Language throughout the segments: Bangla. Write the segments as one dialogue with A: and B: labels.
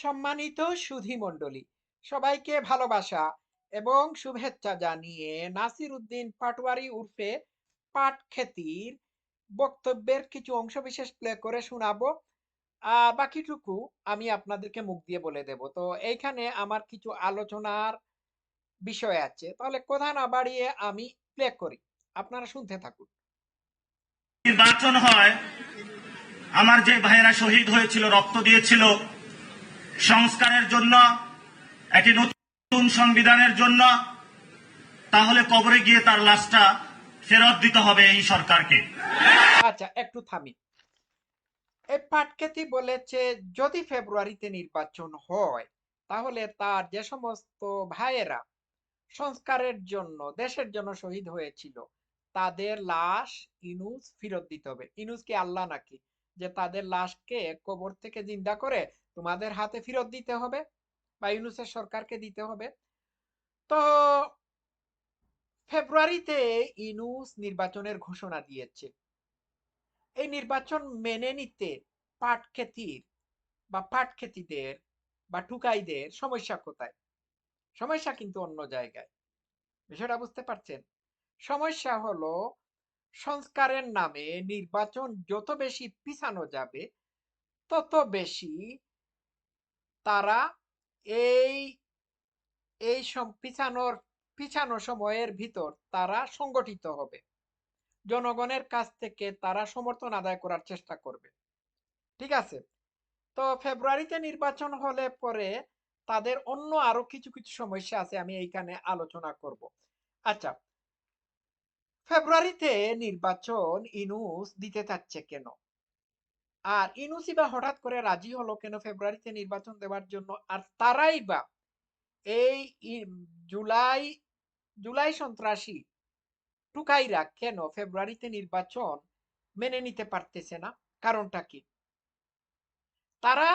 A: সম্মানিত সুধী মণ্ডলী, সবাইকে ভালোবাসা এবং শুভেচ্ছা জানিয়ে নাসির উদ্দিন পাটওয়ারি উর্ফে পাট খেতির বক্তব্যের কিছু অংশ বিশেষ প্লে করে শোনাবো। বাকিটুকু আমি আপনাদেরকে মুখ দিয়ে বলে দেব। তো এইখানে আমার কিছু আলোচনার বিষয় আছে। তাহলে কথা না বাড়িয়ে আমি প্লে করি। আপনারা শুনতে থাকুন।
B: নির্বাচন হয়। আমার যে ভাইয়েরা শহীদ হয়েছিল, রক্ত দিয়েছিল সংস্কারের জন্য, একটি নতুন সংবিধানের জন্য, তাহলে কবরে গিয়ে তার লাশটা ফেরত দিতে হবে এই সরকারকে।
A: আচ্ছা একটু থামি। এই পাটকেতি বলেছে, যদি ফেব্রুয়ারিতে নির্বাচন হয়, তাহলে তার যে সমস্ত ভাইয়েরা সংস্কারের জন্য, দেশের জন্য শহীদ হয়েছিল, তাদের লাশ ইনুস ফেরত দিতে হবে। ইনুস কি আল্লাহ নাকি? যে তাদের লাশকে কবর থেকে জিন্দা করে তোমাদের হাতে ফেরত দিতে হবে বা ইউনুসের সরকারকে দিতে হবে। তো ফেব্রুয়ারিতে ইনুস নির্বাচনের ঘোষণা দিয়েছে। এই নির্বাচন মেনে নিতে পাট খেতির বা পাট খেতিদের বা টুকাইদের সমস্যা কোথায়? সমস্যা কিন্তু অন্য জায়গায়। বিষয়টা বুঝতে পারছেন? সমস্যা হলো সংস্কারের নামে নির্বাচন যত বেশি পিছানো যাবে, তত বেশি তারা এই এই পিছানোর, পিছানো সময়ের ভিতর তারা সংগঠিত হবে। জনগণের কাছ থেকে তারা সমর্থন আদায় করার চেষ্টা করবে। ঠিক আছে? তো ফেব্রুয়ারিতে নির্বাচন হলে পরে তাদের অন্য আরও কিছু কিছু সমস্যা আছে, আমি এইখানে আলোচনা করব। আচ্ছা ফেব্রুয়ারিতে নির্বাচন ইনুস দিতে চাচ্ছে কেন? আর ইনুসি বা হঠাৎ করে রাজি হলো কেন ফেব্রুয়ারিতে নির্বাচন দেওয়ার জন্য? আর তারাই বা এই জুলাই জুলাই সন্ত্রাসী টুকাইরা কেন ফেব্রুয়ারিতে নির্বাচন মেনে নিতে পারতেছে না? কারণটা কি? তারা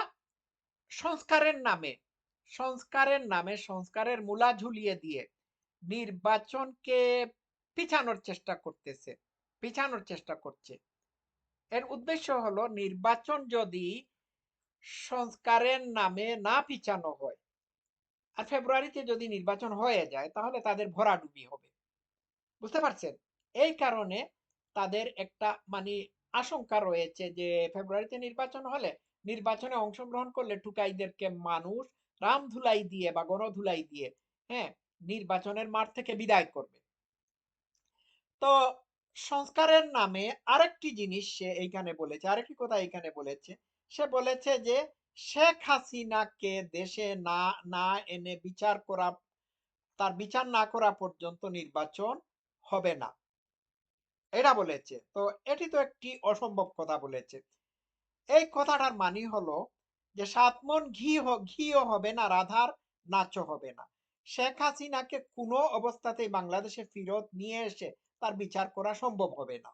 A: সংস্কারের নামে সংস্কারের নামে, সংস্কারের মূলা ঝুলিয়ে দিয়ে নির্বাচনকে পিছানোর চেষ্টা করতেছে, পিছানোর চেষ্টা করছে। এর উদ্দেশ্য হলো নির্বাচন যদি সংস্কারের নামে না পিছানো হয় আর ফেব্রুয়ারিতে যদি নির্বাচন হয়ে যায়, তাহলে তাদের ভরাডুবি হবে। বুঝতে পারছেন? এই কারণে তাদের একটা মানে আশঙ্কা রয়েছে যে ফেব্রুয়ারিতে নির্বাচন হলে নির্বাচনে অংশগ্রহণ করলে টুকাইদেরকে মানুষ রাম ধুলাই দিয়ে বা গণধুলাই দিয়ে হ্যাঁ নির্বাচনের মাঠ থেকে বিদায় করবে। তো সংস্কারের নামে আরেকটি জিনিস সে এইখানে বলেছে, আরেকটি কথা এইখানে বলেছে। সে বলেছে যে, শেখ হাসিনাকে দেশে না না এনে বিচার করা, তার বিচার না করা পর্যন্ত নির্বাচন হবে না। এটা বলেছে। তো এটি তো একটি অসম্ভব কথা বলেছে। এই কথাটার মানি হলো যে, সাত মন ঘি ঘিও হবে না, রাধার নাচও হবে না। শেখ হাসিনাকে কোনো অবস্থাতেই বাংলাদেশে ফিরত নিয়ে এসে তার বিচার করা সম্ভব হবে না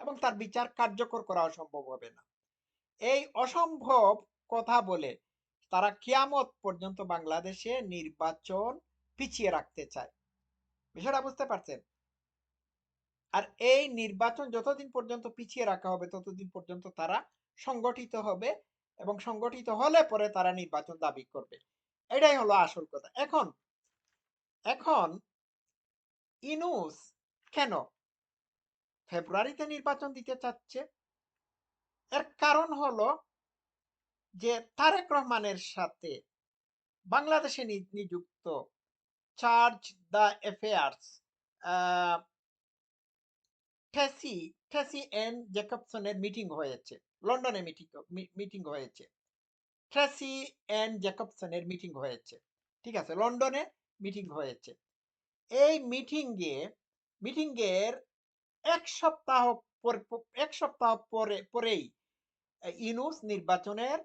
A: এবং তার বিচার কার্যকর করা সম্ভব হবে না। এই অসম্ভব কথা বলে তারা কিয়ামত পর্যন্ত বাংলাদেশে নির্বাচন পিছিয়ে রাখতে চায়। বিষয়টা বুঝতে পারছেন? আর এই নির্বাচন যতদিন পর্যন্ত পিছিয়ে রাখা হবে ততদিন পর্যন্ত তারা সংগঠিত হবে এবং সংগঠিত হলে পরে তারা নির্বাচন দাবি করবে। এটাই হলো আসল কথা। এখন এখন ইনুস কেন? ফেব্রুয়ারিতে নির্বাচন দিতে চাচ্ছে। এর কারণ হলো যে তারেক রহমানের সাথে বাংলাদেশে নিযুক্ত charge the affairs Tracy Tracy N জেকবসনের meeting হয়েছে। লন্ডনে মিটিং মিটিং হয়েছে। ট্রেসি এন জেকবসনের মিটিং হয়েছে। ঠিক আছে, লন্ডনে মিটিং হয়েছে। এই মিটিংয়ে মিটিংয়ের এক সপ্তাহ এক সপ্তাহ পরে, পরেই ইনুস নির্বাচনের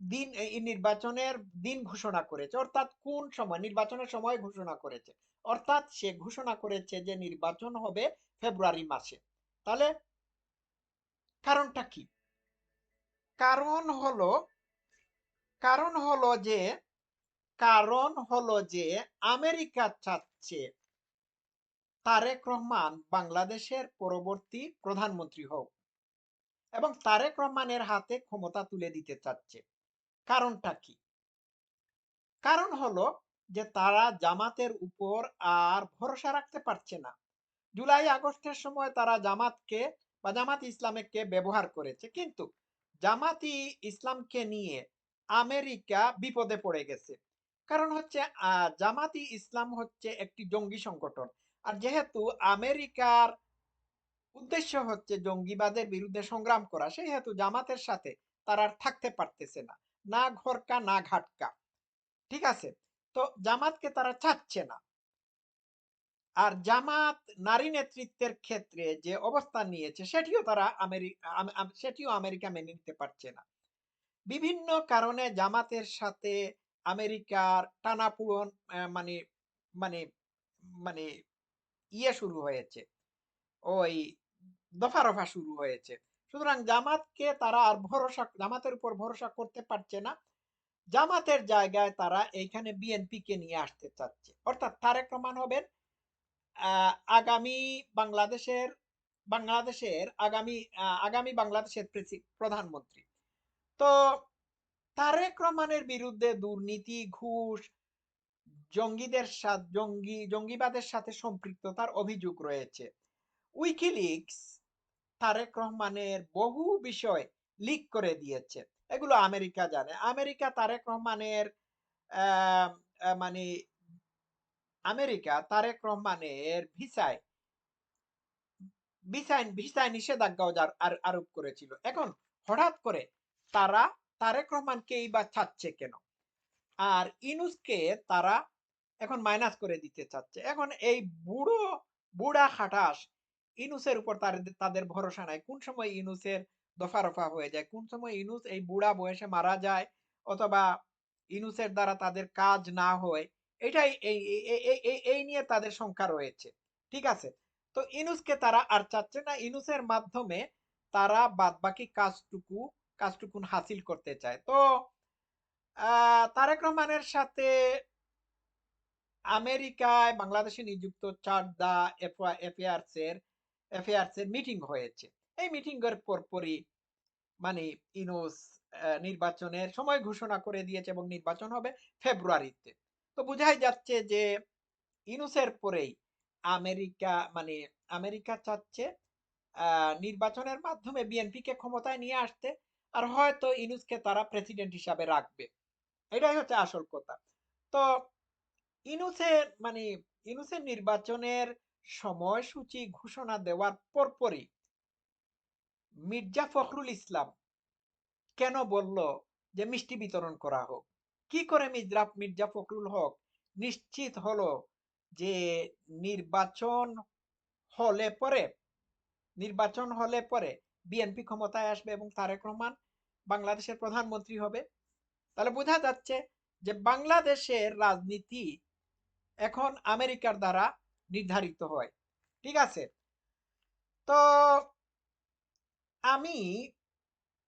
A: দিন নির্বাচনের দিন ঘোষণা করেছে। অর্থাৎ কোন সময়? নির্বাচনের সময় ঘোষণা করেছে। অর্থাৎ সে ঘোষণা করেছে যে নির্বাচন হবে ফেব্রুয়ারি মাসে। তাহলে কারণটা কি? কারণ হলো কারণ হলো যে, কারণ হলো যে, আমেরিকা চাচ্ছে তারেক রহমান বাংলাদেশের পরবর্তী প্রধানমন্ত্রী হোক এবং তারেক রহমানের হাতে ক্ষমতা তুলে দিতে চাচ্ছে। কারণটা কি? কারণ হলো যে তারা জামাতের উপর আর ভরসা রাখতে পারছে না। জুলাই, আগস্টের সময় তারা জামাতকে বা জামাত ইসলামকে ব্যবহার করেছে। কিন্তু জামাতি ইসলামকে নিয়ে আমেরিকা বিপদে পড়ে গেছে। কারণ হচ্ছে জামাতি ইসলাম হচ্ছে একটি জঙ্গি সংগঠন। আর যেহেতু আমেরিকার উদ্দেশ্য হচ্ছে জঙ্গিবাদের বিরুদ্ধে সংগ্রাম করা সেহেতু জামাতের সাথে তারা আর থাকতে পারতেছে না। না ঘরকা না ঘাটকা। ঠিক আছে? তো জামাতকে তারা চাচ্ছে না। আর জামাত নারী নেতৃত্বের ক্ষেত্রে যে অবস্থান নিয়েছে সেটিও তারা আমেরিকা সেটিও আমেরিকা মেনে নিতে পারছে না। বিভিন্ন কারণে জামাতের সাথে আমেরিকার আহ, মানে মানে মানে ইয়ে শুরু হয়েছে। ওই দফা রফা শুরু হয়েছে। সুতরাং জামাতকে তারা আর ভরসা, জামাতের উপর ভরসা করতে পারছে না। জামাতের জায়গায় তারা এইখানে বিএনপি কে নিয়ে আসতে চাচ্ছে। অর্থাৎ তারেক রহমান হবেন আগামী বাংলাদেশের বাংলাদেশের আগামী আগামী বাংলাদেশের প্রধানমন্ত্রী। তো তারেক রহমানের বিরুদ্ধে দুর্নীতি, ঘুষ জঙ্গিদের সাথে, জঙ্গি, জঙ্গিবাদের সাথে সম্পৃক্ততার অভিযোগ রয়েছে। উইকিলিক্স তারেক রহমানের বহু বিষয় লিক করে দিয়েছে। এগুলো আমেরিকা জানে। আমেরিকা তারেক রহমানের মানে আমেরিকা তারেক রহমানের ভিসায় ভিসায় ভিসায় আর- আরোপ করেছিল। এখন হঠাৎ করে তারা তারেক রহমানকেই বা ছাড়ছে কেন? আর ইনুসকে তারা এখন মাইনাস করে দিতে চাচ্ছে। এখন এই বুড়ো বুড়া খাটাস ইনুসের উপর তাদের ভরসা নাই। কোন সময় ইনুসের দফা রফা হয়ে যায়? কোন সময় ইনুস এই বুড়া বয়সে মারা যায় অথবা ইনুসের দ্বারা তাদের কাজ না হয়? এটাই এই এই- নিয়ে তাদের শঙ্কা রয়েছে। ঠিক আছে? তো ইনুসকে তারা আর চাচ্ছে না। ইনুসের মাধ্যমে তারা বাদবাকি কাজটুকু কাজটুকুন হাসিল করতে চায়। তো আহ, তারেক রহমানের সাথে আমেরিকায় বাংলাদেশে নিযুক্ত চারদা অ্যাফেয়ার্স এর অ্যাফেয়ার্স এর মিটিং হয়েছে। এই মিটিং এর পরপরই মানে ইনোস নির্বাচনের সময় ঘোষণা করে দিয়েছে এবং নির্বাচন হবে ফেব্রুয়ারিতে। তো বোঝাই যাচ্ছে যে ইনুসের পরেই আমেরিকা মানে আমেরিকা চাচ্ছে নির্বাচনের মাধ্যমে বিএনপি কে ক্ষমতায় নিয়ে আসতে আর হয়তো ইনুসকে তারা প্রেসিডেন্ট হিসাবে রাখবে। এটাই হচ্ছে আসল কথা। তো ইনুসের মানে ইনুসের নির্বাচনের সময়সূচি ঘোষণা দেওয়ার পরপরই মির্জা ফখরুল ইসলাম কেন বলল যে মিষ্টি বিতরণ করা হোক? কি করে মির্জা মির্জা ফখরুল হক নিশ্চিত হলো যে নির্বাচন হলে পরে, নির্বাচন হলে পরে বিএনপি ক্ষমতায় আসবে এবং তারেক রহমান বাংলাদেশের প্রধানমন্ত্রী হবে? তাহলে বোঝা যাচ্ছে যে বাংলাদেশের রাজনীতি এখন আমেরিকার দ্বারা নির্ধারিত হয়। ঠিক আছে? তো আমি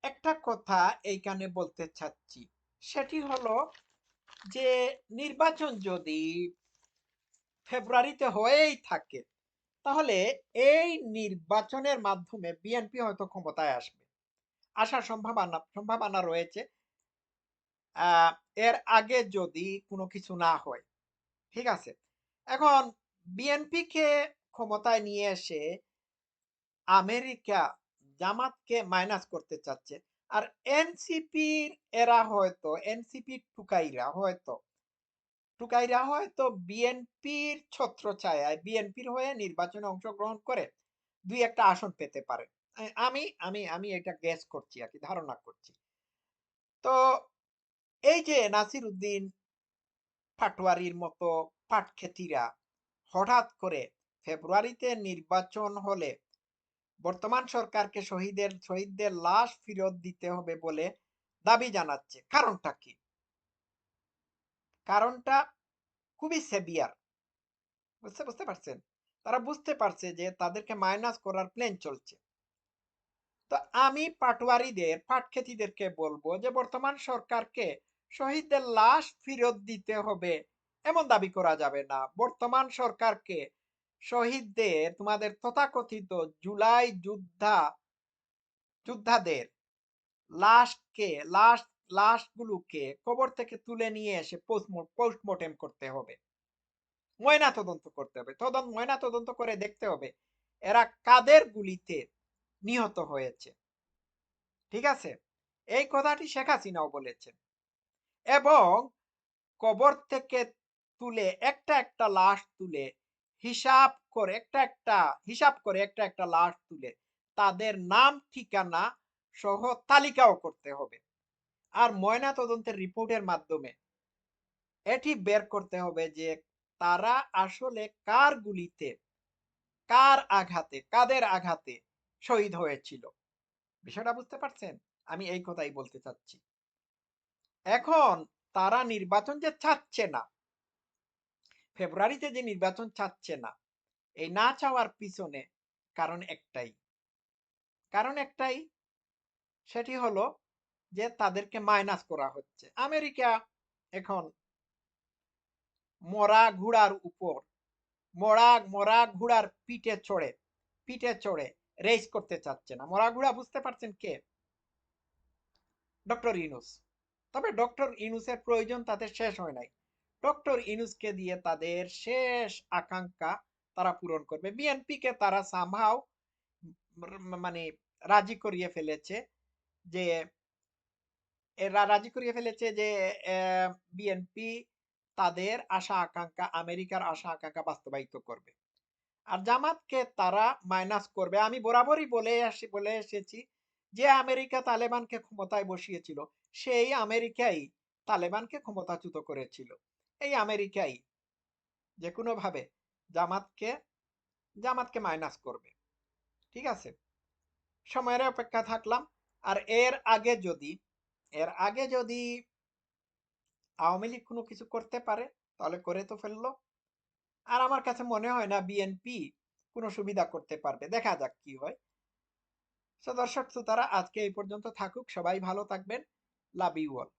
A: একটা কথা এইখানে বলতে চাচ্ছি। সেটি হলো যে নির্বাচন যদি ফেব্রুয়ারিতে হয়েই থাকে, তাহলে এই নির্বাচনের মাধ্যমে বিএনপি হয়তো ক্ষমতায় আসবে। আসার সম্ভাবনা সম্ভাবনা রয়েছে। এর আগে যদি কোনো কিছু না হয় ঠিক আছে? এখন বিএনপি কে ক্ষমতায় নিয়ে এসে আমেরিকা জামাতকে মাইনাস করতে চাচ্ছে। আর এনসিপির এরা হয়তো এনসিপি টুকাইরা হয়তো টুকাইরা হয়তো বিএনপির ছত্র ছায়ায় বিএনপির হয়ে নির্বাচনে অংশগ্রহণ করে দুই একটা আসন পেতে পারে। আমি আমি আমি এটা গ্যাস করছি আর কি, ধারণা করছি। তো এই যে নাসির উদ্দিন পাটোয়ারির মতো পাটখেতিরা হঠাৎ করে ফেব্রুয়ারিতে নির্বাচন হলে বর্তমান সরকারকে শহীদের, শহীদদের লাশ ফেরত দিতে হবে বলে দাবি জানাচ্ছে। কারণটা কি? কারণটা খুবই সেভিয়ার বুঝতে বুঝতে পারছেন? তারা বুঝতে পারছে যে তাদেরকে মাইনাস করার প্ল্যান চলছে। তো আমি পাটোয়ারিদের পাটখেতিদেরকে বলব যে বর্তমান সরকারকে শহীদদের লাশ ফেরত দিতে হবে। এমন দাবি করা যাবে না। বর্তমান সরকারকে শহীদদের, তোমাদের তথাকথিত জুলাই যোদ্ধা, যোদ্ধাদের লাশকে, লাশ, লাশগুলোকে কবর থেকে তুলে নিয়ে এসে পোস্টমর্টেম করতে হবে। ময়না তদন্ত করতে হবে। তদন্ত ময়না তদন্ত করে দেখতে হবে এরা কাদের গুলিতে নিহত হয়েছে। ঠিক আছে? এই কথাটি শেখ হাসিনাও বলেছেন। এবং কবর থেকে তুলে একটা একটা লাশ তুলে হিসাব করে একটা একটা, হিসাব করে একটা একটা লাশ তুলে তাদের নাম, ঠিকানা সহ তালিকাও করতে হবে। আর ময়না তদন্তের রিপোর্টের মাধ্যমে এটি বের করতে হবে যে তারা আসলে কার গুলিতে, কার আঘাতে, কাদের আঘাতে শহীদ হয়েছিল। বিষয়টা বুঝতে পারছেন? আমি এই কথাই বলতে চাচ্ছি। এখন তারা নির্বাচন যে চাচ্ছে না, ফেব্রুয়ারিতে যে নির্বাচন চাচ্ছে না, এই না চাওয়ার পিছনে কারণ একটাই। কারণ একটাই, সেটি হলো যে তাদেরকে মাইনাস করা হচ্ছে। আমেরিকা এখন মরা ঘোড়ার উপর, মরা মরা ঘোড়ার পিঠে চড়ে পিঠে চড়ে রেস করতে চাচ্ছে না। মরা ঘোড়া বুঝতে পারছেন কে? ডক্টর ইনুস তবে ডক্টর ইনুসের প্রয়োজন তাদের শেষ হয় নাই। ডক্টর ইনুসকে দিয়ে তাদের শেষ আকাঙ্ক্ষা তারা পূরণ করবে। বিএনপি কে তারা সামহাও মানে রাজি করিয়ে ফেলেছে যে, এরা রাজি করিয়ে ফেলেছে যে বিএনপি তাদের আশা আকাঙ্ক্ষা, আমেরিকার আশা আকাঙ্ক্ষা বাস্তবায়িত করবে। আর জামাতকে তারা মাইনাস করবে। আমি বরাবরই বলে আসি, বলে এসেছি যে, আমেরিকা তালেবানকে ক্ষমতায় বসিয়েছিল। সেই আমেরিকাই তালেবানকে ক্ষমতাচ্যুত করেছিল। এই আমেরিকাই যে কোনো ভাবে জামাতকে জামাতকে মাইনাস করবে। ঠিক আছে? সময়ের অপেক্ষা থাকলাম। আর এর আগে যদি, এর আগে যদি আওয়ামী লীগ কোনো কিছু করতে পারে, তাহলে করে তো ফেলল। আর আমার কাছে মনে হয় না বিএনপি কোনো সুবিধা করতে পারবে। দেখা যাক কি হয়। তো দর্শক শ্রোতারা আজকে এই পর্যন্ত থাকুক। সবাই ভালো থাকবেন। la víbora.